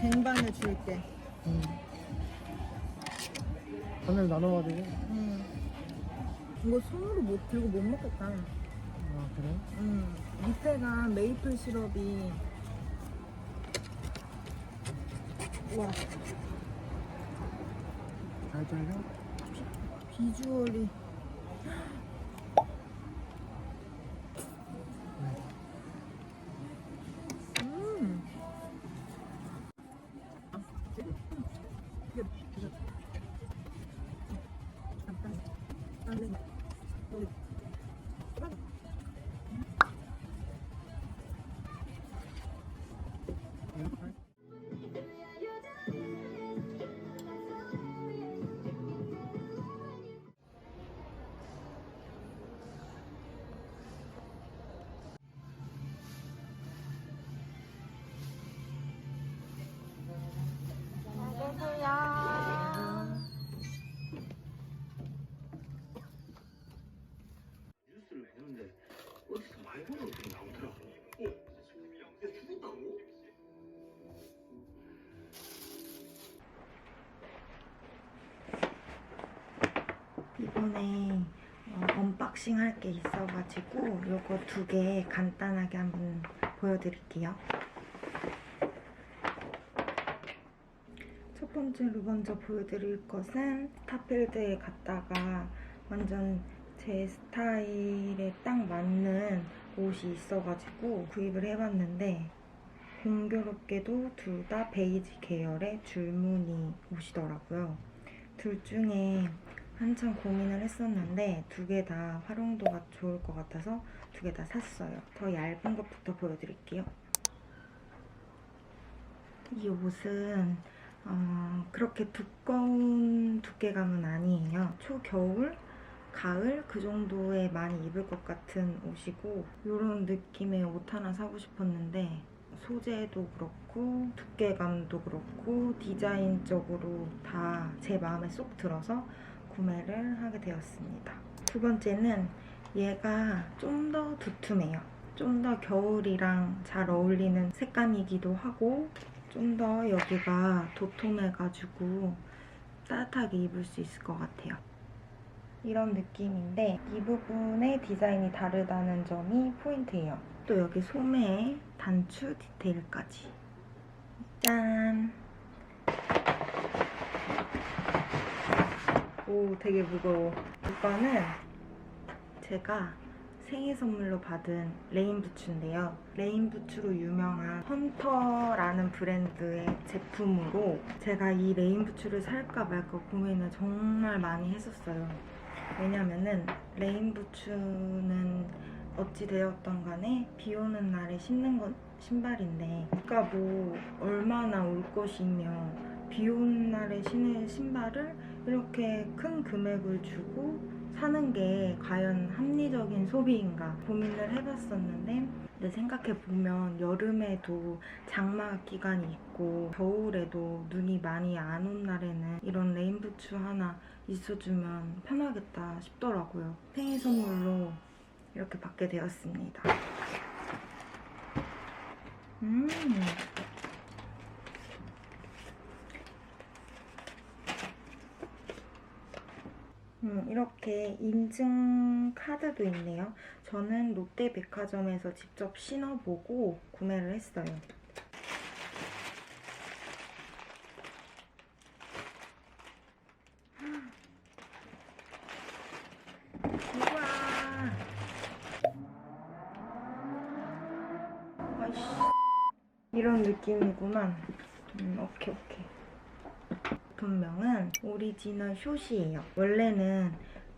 쟁반을 줄게. 음. 반을 나눠가지고. 응. 이거 손으로 못 들고 못 먹겠다. 아, 그래? 응. 밑에가 메이플 시럽이. 와 잘 잘려? 비주얼이. 언박싱 할 게 있어가지고 요거 두 개 간단하게 한번 보여드릴게요. 첫 번째로 먼저 보여드릴 것은 스타필드에 갔다가 완전 제 스타일에 딱 맞는 옷이 있어가지고 구입을 해봤는데 공교롭게도 둘 다 베이지 계열의 줄무늬 옷이더라고요. 둘 중에 한참 고민을 했었는데 두 개 다 활용도가 좋을 것 같아서 두 개 다 샀어요. 더 얇은 것부터 보여드릴게요. 이 옷은 어, 그렇게 두꺼운 두께감은 아니에요. 초겨울, 가을 그 정도에 많이 입을 것 같은 옷이고 이런 느낌의 옷 하나 사고 싶었는데 소재도 그렇고 두께감도 그렇고 디자인적으로 다 제 마음에 쏙 들어서 구매를 하게 되었습니다. 두 번째는 얘가 좀 더 두툼해요. 좀 더 겨울이랑 잘 어울리는 색감이기도 하고 좀 더 여기가 도톰해가지고 따뜻하게 입을 수 있을 것 같아요. 이런 느낌인데 이 부분의 디자인이 다르다는 점이 포인트예요. 또 여기 소매에 단추 디테일까지. 짠! 오, 되게 무거워. 이거는 제가 생일 선물로 받은 레인 부츠인데요. 레인 부츠로 유명한 헌터라는 브랜드의 제품으로 제가 이 레인 부츠를 살까 말까 고민을 정말 많이 했었어요. 왜냐면은 레인 부츠는 어찌 되었던 간에 비 오는 날에 신는 건 신발인데 비가 뭐 얼마나 올 것이며 비 오는 날에 신을 신발을 이렇게 큰 금액을 주고 사는 게 과연 합리적인 소비인가 고민을 해봤었는데 근데 생각해보면 여름에도 장마 기간이 있고 겨울에도 눈이 많이 안 온 날에는 이런 레인부츠 하나 있어주면 편하겠다 싶더라고요. 생일 선물로 이렇게 받게 되었습니다. 음. 음, 이렇게 인증 카드도 있네요. 저는 롯데백화점에서 직접 신어보고 구매를 했어요. 이런 느낌이구만. 음, 오케이, 오케이. 제품명은 오리지널 숏이에요. 원래는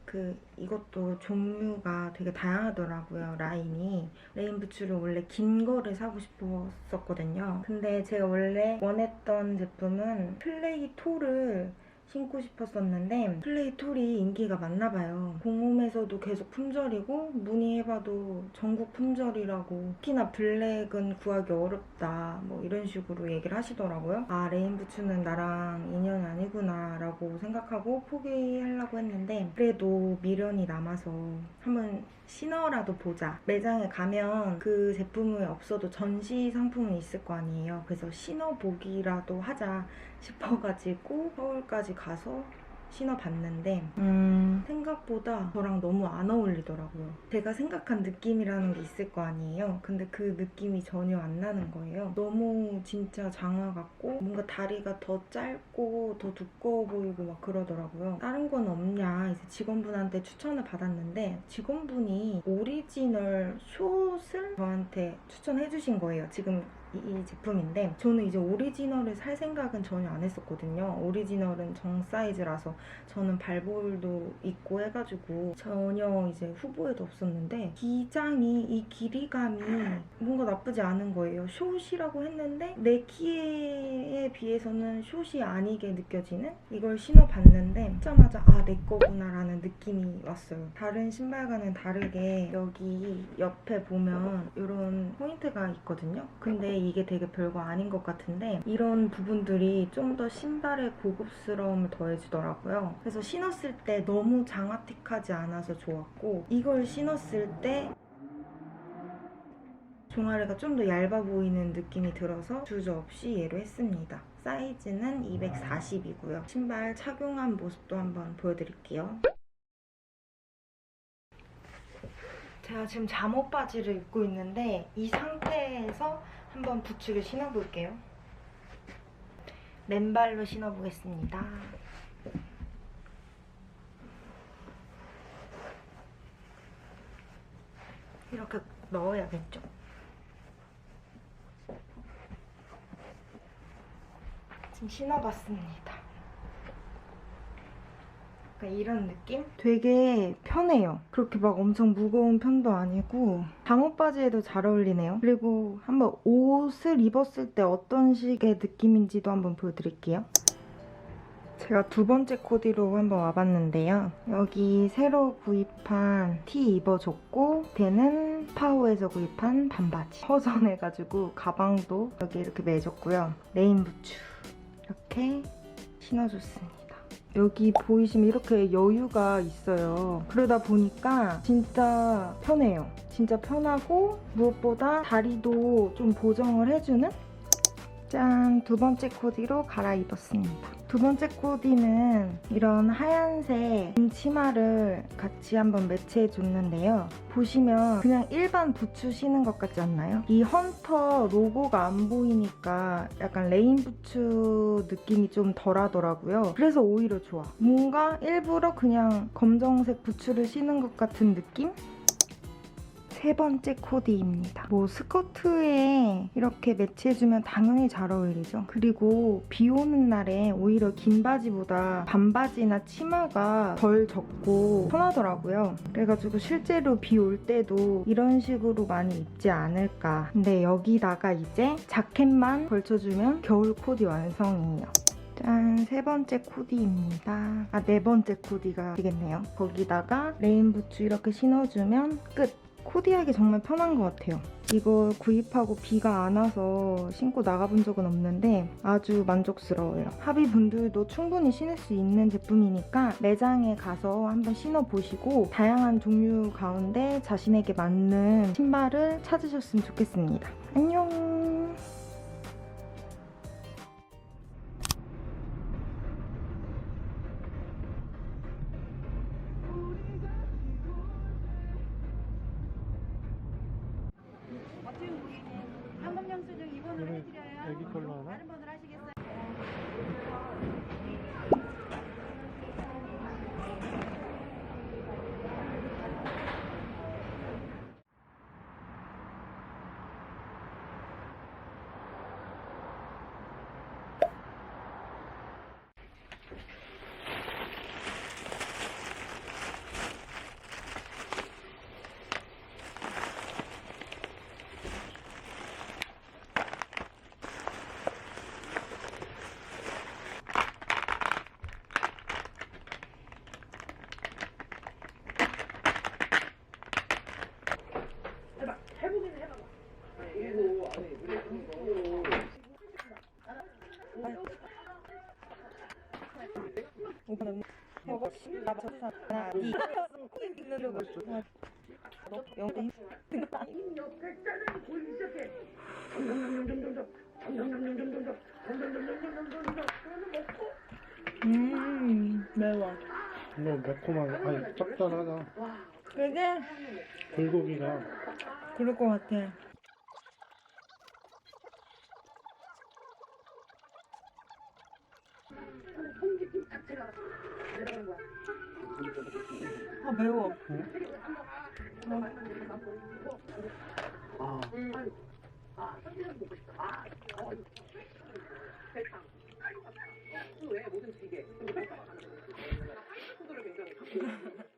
그 이것도 종류가 되게 다양하더라고요 라인이 레인부츠를 원래 긴 거를 사고 싶었었거든요 근데 제가 원래 원했던 제품은 플레이 토를 신고 싶었었는데 플레이 툴이 인기가 많나 봐요. 공홈에서도 계속 품절이고 문의해봐도 전국 품절이라고 특히나 블랙은 구하기 어렵다 뭐 이런 식으로 얘기를 하시더라고요. 아 레인부츠는 나랑 인연이 아니구나 라고 생각하고 포기하려고 했는데 그래도 미련이 남아서 한번 신어라도 보자. 매장에 가면 그 제품이 없어도 전시 상품은 있을 거 아니에요. 그래서 신어보기라도 하자 싶어가지고 서울까지 가서 신어봤는데 음, 생각보다 저랑 너무 안 어울리더라고요. 제가 생각한 느낌이라는 게 있을 거 아니에요. 근데 그 느낌이 전혀 안 나는 거예요. 너무 진짜 장화 같고 뭔가 다리가 더 짧고 더 두꺼워 보이고 막 그러더라고요. 다른 건 없냐 이제 직원분한테 추천을 받았는데 직원분이 오리지널 숏을 저한테 추천해 주신 거예요. 지금 이, 이 제품인데 저는 이제 오리지널을 살 생각은 전혀 안 했었거든요. 오리지널은 정 사이즈라서 저는 발볼도 있고 해가지고 전혀 이제 후보에도 없었는데 기장이 이 길이감이 뭔가 나쁘지 않은 거예요. 숏이라고 했는데 내 키에 비해서는 숏이 아니게 느껴지는 이걸 신어봤는데 신자마자 아 내 거구나 라는 느낌이 왔어요. 다른 신발과는 다르게 여기 옆에 보면 이런 포인트가 있거든요. 근데 이게 되게 별거 아닌 것 같은데 이런 부분들이 좀 더 신발의 고급스러움을 더해주더라고요. 그래서 신었을 때 너무 장화틱하지 않아서 좋았고 이걸 신었을 때 종아리가 좀 더 얇아 보이는 느낌이 들어서 주저없이 얘로 했습니다. 사이즈는 240이고요. 신발 착용한 모습도 한번 보여드릴게요. 제가 지금 잠옷 바지를 입고 있는데 이 상태에서 한번 부츠를 신어볼게요. 맨발로 신어보겠습니다. 이렇게 넣어야겠죠? 지금 신어봤습니다. 약간 이런 느낌? 되게 편해요. 그렇게 막 엄청 무거운 편도 아니고 잠옷 바지에도 잘 어울리네요. 그리고 한번 옷을 입었을 때 어떤 식의 느낌인지도 한번 보여드릴게요. 제가 두 번째 코디로 한번 와봤는데요. 여기 새로 구입한 티 입어줬고 걔는 파오에서 구입한 반바지. 허전해가지고 가방도 여기 이렇게 매줬고요. 레인 부츠 이렇게 신어줬습니다. 여기 보이시면 이렇게 여유가 있어요. 그러다 보니까 진짜 편해요. 진짜 편하고 무엇보다 다리도 좀 보정을 해주는 짠! 두 번째 코디로 갈아입었습니다. 두 번째 코디는 이런 하얀색 치마를 같이 한번 매치해 줬는데요. 보시면 그냥 일반 부츠 신은 것 같지 않나요? 이 헌터 로고가 안 보이니까 약간 레인 부츠 느낌이 좀 덜하더라고요. 그래서 오히려 좋아. 뭔가 일부러 그냥 검정색 부츠를 신은 것 같은 느낌? 세 번째 코디입니다. 뭐 스커트에 이렇게 매치해주면 당연히 잘 어울리죠. 그리고 비 오는 날에 오히려 긴 바지보다 반바지나 치마가 덜 젖고 편하더라고요. 그래가지고 실제로 비 올 때도 이런 식으로 많이 입지 않을까. 근데 여기다가 이제 자켓만 걸쳐주면 겨울 코디 완성이에요. 짠, 세 번째 코디입니다. 아, 네 번째 코디가 되겠네요. 거기다가 레인부츠 이렇게 신어주면 끝! 코디하기 정말 편한 것 같아요. 이거 구입하고 비가 안 와서 신고 나가본 적은 없는데 아주 만족스러워요. 합의분들도 충분히 신을 수 있는 제품이니까 매장에 가서 한번 신어보시고 다양한 종류 가운데 자신에게 맞는 신발을 찾으셨으면 좋겠습니다. 안녕! 음 매워 이거 매콤하게 아니 짭짤하다 그게 불고기가 그럴 것 같아 만들어준 거야. 아 매워. 아. 아, 선지를 보고 싶다. 아, 어. 대창. 왜 모든 지게. 소도를 굉장히 갖고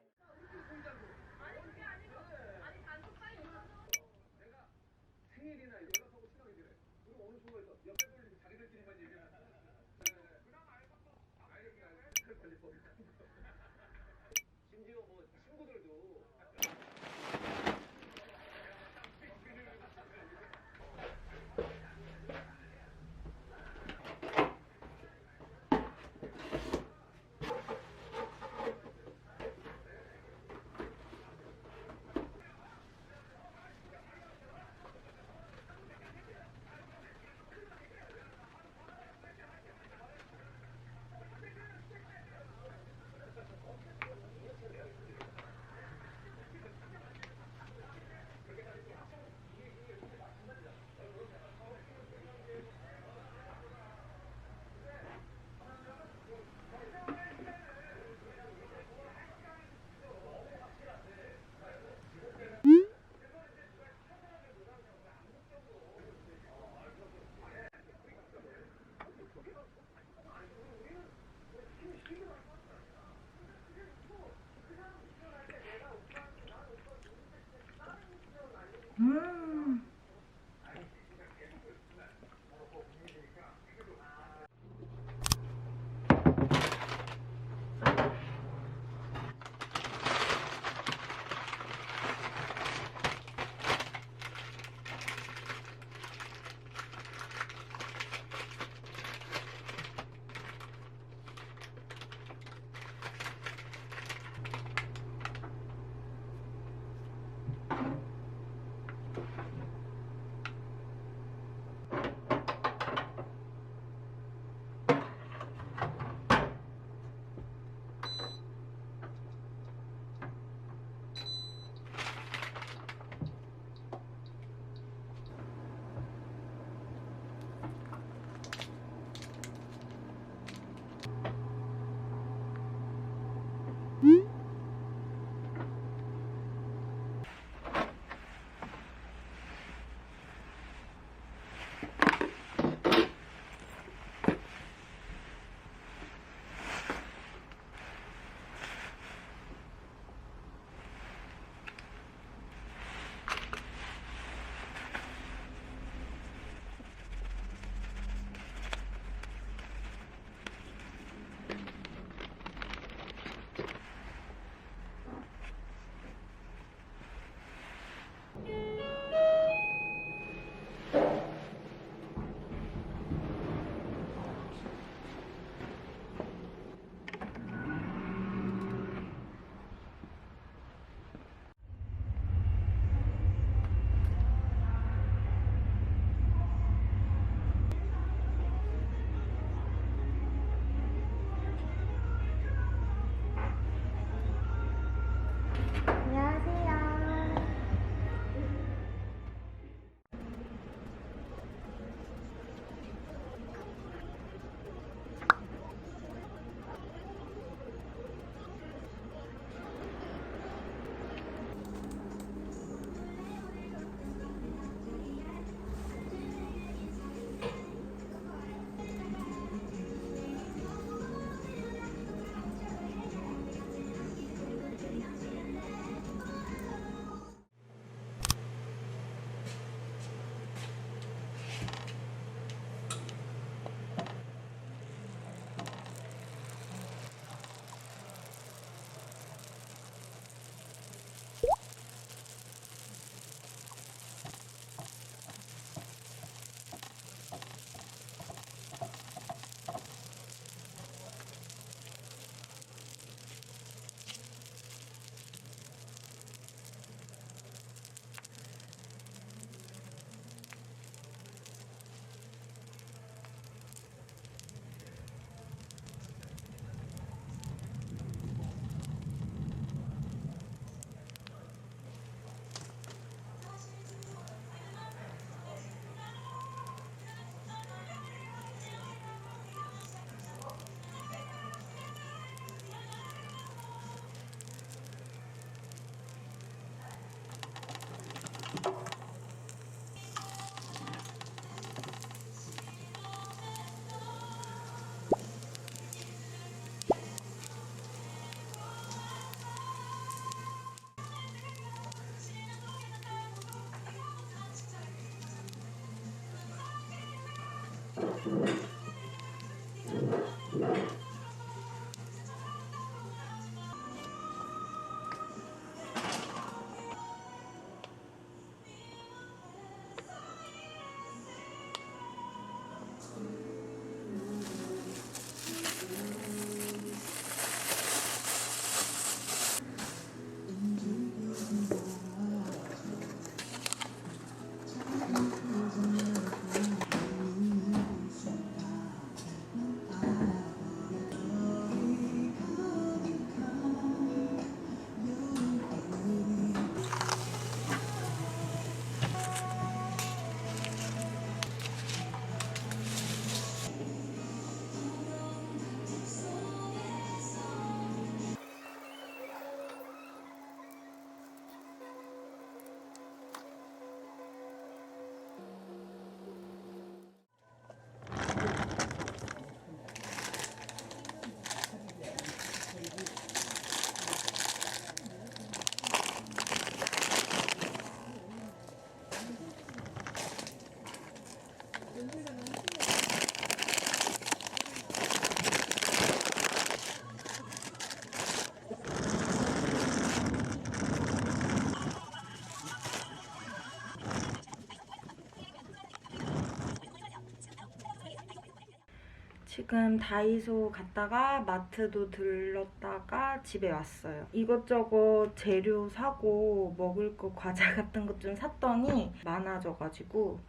금 다이소 갔다가 마트도 들렀다가 집에 왔어요. 이것저것 재료 사고 먹을 거 과자 같은 것 좀 샀더니 많아져가지고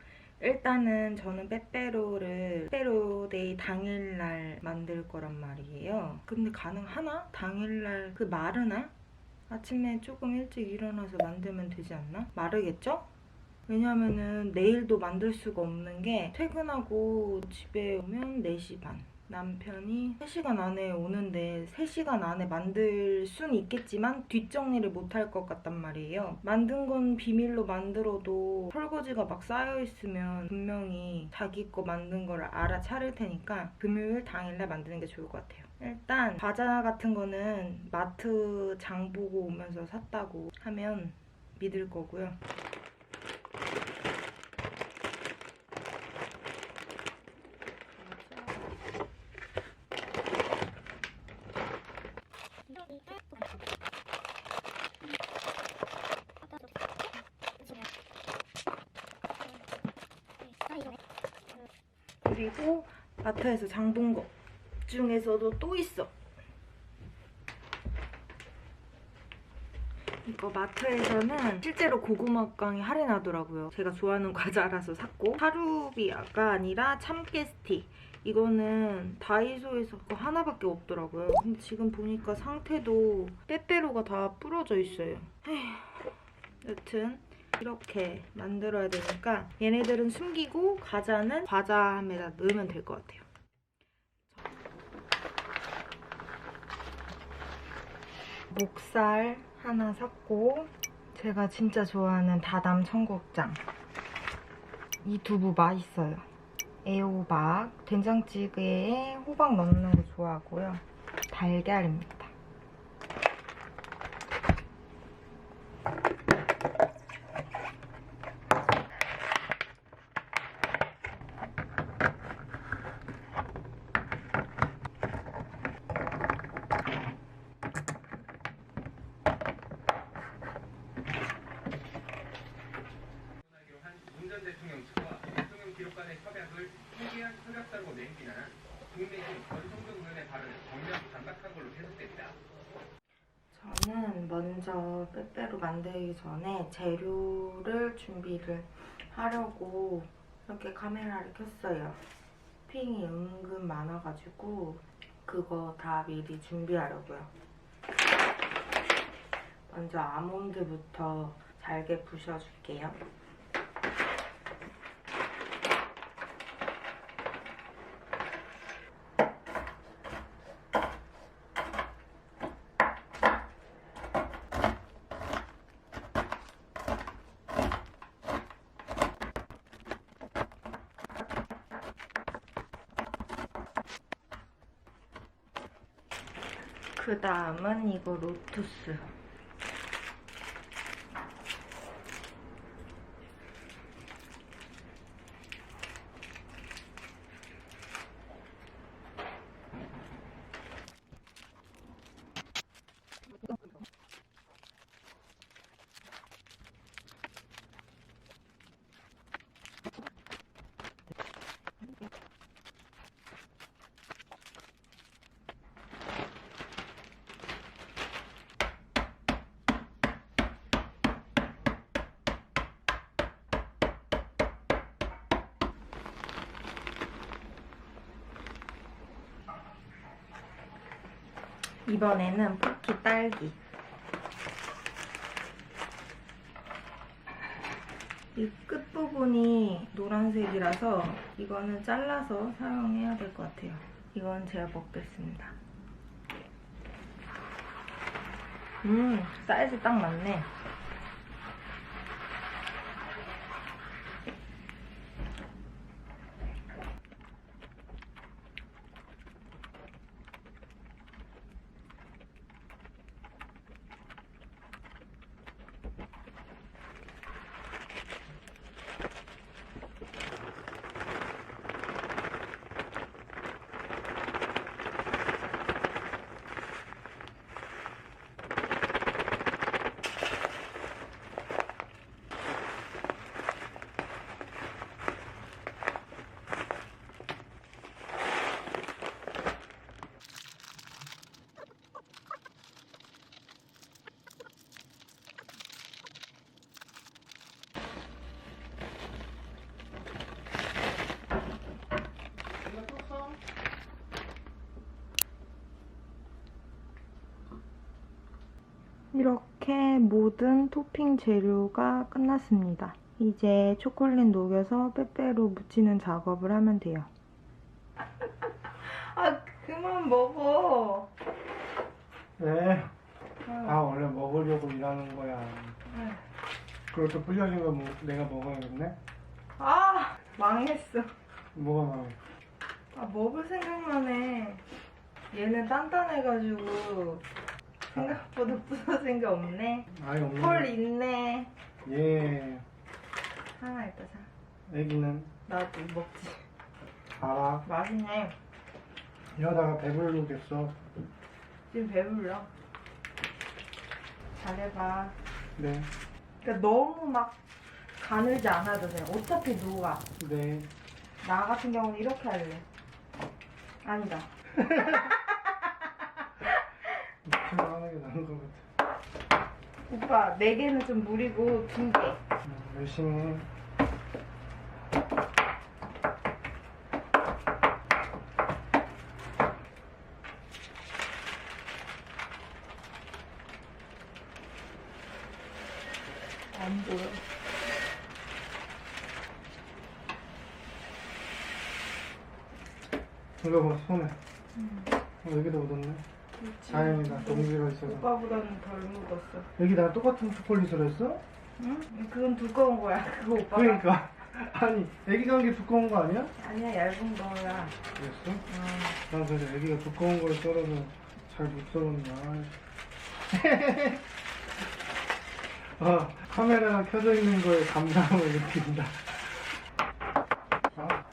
일단은 저는 빼빼로를 빼빼로데이 당일날 만들 거란 말이에요. 근데 가능하나? 당일날 그 마르나? 아침에 조금 일찍 일어나서 만들면 되지 않나? 마르겠죠? 왜냐면은 내일도 만들 수가 없는 게 퇴근하고 집에 오면 4시 반. 남편이 3시간 안에 오는데 3시간 안에 만들 수는 있겠지만 뒷정리를 못할 것 같단 말이에요. 만든 건 비밀로 만들어도 설거지가 막 쌓여있으면 분명히 자기 거 만든 걸 알아차릴 테니까 금요일 당일날 만드는 게 좋을 것 같아요. 일단 과자 같은 거는 마트 장 보고 오면서 샀다고 하면 믿을 거고요. 그리고 마트에서 장본거 중에서도 또 있어. 이거 마트에서는 실제로 고구마깡이 할인하더라고요. 제가 좋아하는 과자라서 샀고 하루비아가 아니라 참깨 스틱. 이거는 다이소에서 그거 하나밖에 없더라고요. 근데 지금 보니까 상태도 빼빼로가 다 부러져 있어요. 에휴, 여튼 이렇게 만들어야 되니까 얘네들은 숨기고 과자는 과자함에다 넣으면 될 것 같아요. 목살 하나 샀고 제가 진짜 좋아하는 다담 청국장 이 두부 맛있어요. 애호박 된장찌개에 호박 넣는 거 좋아하고요. 달걀입니다. 한 문 전 대통령 측과 대통령 기록 간의 협약을 폐기한 협약사로 맹비난 국내신 전성동 의원의 발언을 정면 반박한 걸로 해석됩니다. 저는 먼저 빼빼로 만들기 전에 재료를 준비를 하려고 이렇게 카메라를 켰어요. 핑이 은근 많아가지고 그거 다 미리 준비하려고요. 먼저 아몬드부터 잘게 부셔줄게요. 그 다음은 이거 로투스. 이번에는 포키 딸기. 이 끝부분이 노란색이라서 이거는 잘라서 사용해야 될 것 같아요. 이건 제가 먹겠습니다. 음, 사이즈 딱 맞네. 이렇게 모든 토핑 재료가 끝났습니다. 이제 초콜릿 녹여서 빼빼로 묻히는 작업을 하면 돼요. 아, 그만 먹어. 왜? 아 원래 먹으려고 일하는 거야. 그것도 불려진 거 뭐, 내가 먹어야겠네? 아, 망했어. 뭐가 망해? 아, 먹을 생각만 해. 얘는 단단해가지고 생각보다 부서진 게 없네. 아예 헐 거. 있네. 예. 하나 있다, 자. 애기는 나도 먹지. 알아. 맛있네. 이러다가 배부르겠어. 지금 배불러. 잘해봐. 네. 그러니까 너무 막 가늘지 않아도 돼. 어차피 녹아. 네. 나 같은 경우는 이렇게 할래. 아니다. 생각하는 게 나은 것 같아. 오빠, 네 개는 좀 무리고 두 개. 음, 열심히 해. 안 보여. 이거 봐, 손에. 어, 여기도 묻었네. 다행이다. 있어서. 오빠보다는 덜 묻었어. 여기 나 똑같은 초콜릿을 했어? 응? 그건 두꺼운 거야. 그거 오빠가. 그러니까. 아니, 애기 감기 두꺼운 거 아니야? 아니야, 얇은 거야. 그랬어? 어. 난 그래서 애기가 두꺼운 걸 썰어서 잘 못 썰었나. 아, 카메라가 켜져 있는 거에 감사함을 느낀다. 아.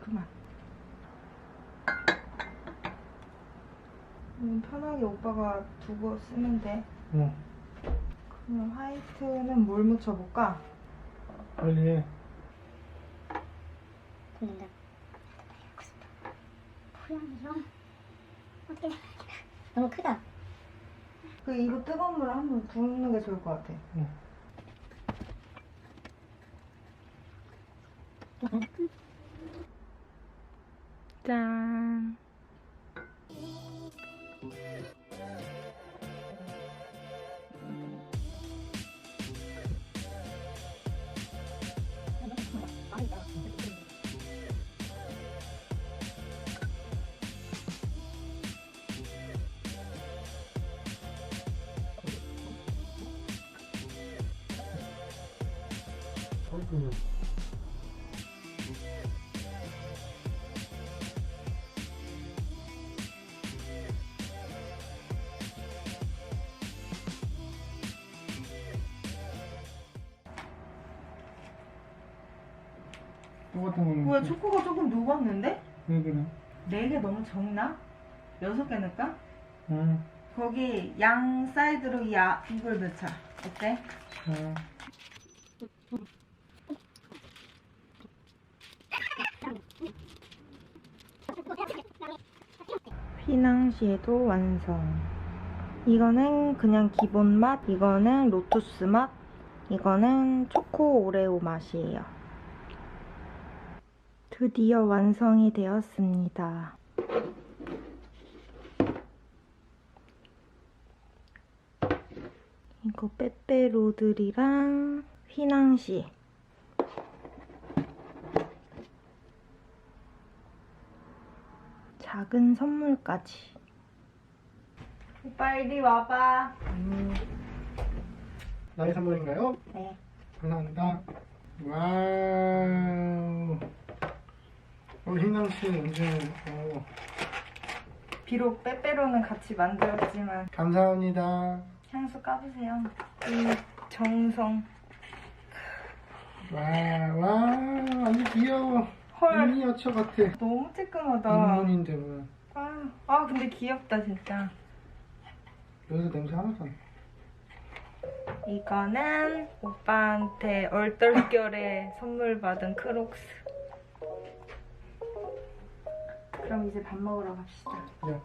그만. 음, 편하게 오빠가 두고 쓰면 돼. 응, 그럼 화이트는 뭘 묻혀볼까? 빨리 해. 굴린다. 고양이랑 어때? 너무 크다. 그 이거 뜨거운 물에 한번 부는 게 좋을 것 같아. 짠. 초코가 조금 녹았는데? 왜 그래? 네 개 너무 적나? 여섯 개 넣을까? 응. 거기 양 사이드로 야, 이걸 넣자. 어때? 응. 휘낭시에도 완성. 이거는 그냥 기본 맛, 이거는 로투스 맛, 이거는 초코 오레오 맛이에요. 드디어 완성이 되었습니다. 이거 빼빼로들이랑 휘낭시. 작은 선물까지. 오빠 이리 와봐. 나의 선물인가요? 네. 감사합니다. 와우. 어, 희낭 씨는 언제, 어, 비록 빼빼로는 같이 만들었지만 감사합니다. 향수 까보세요. 이 정성. 와, 와, 완전 귀여워. 헐. 미니어처 같아. 너무 찌끔하다. 인문인데 뭐. 아, 아 근데 귀엽다 진짜. 여기서 냄새 하나도 안 나. 이거는 오빠한테 얼떨결에 선물 받은 크록스. 그럼 이제 밥 먹으러 갑시다. 야.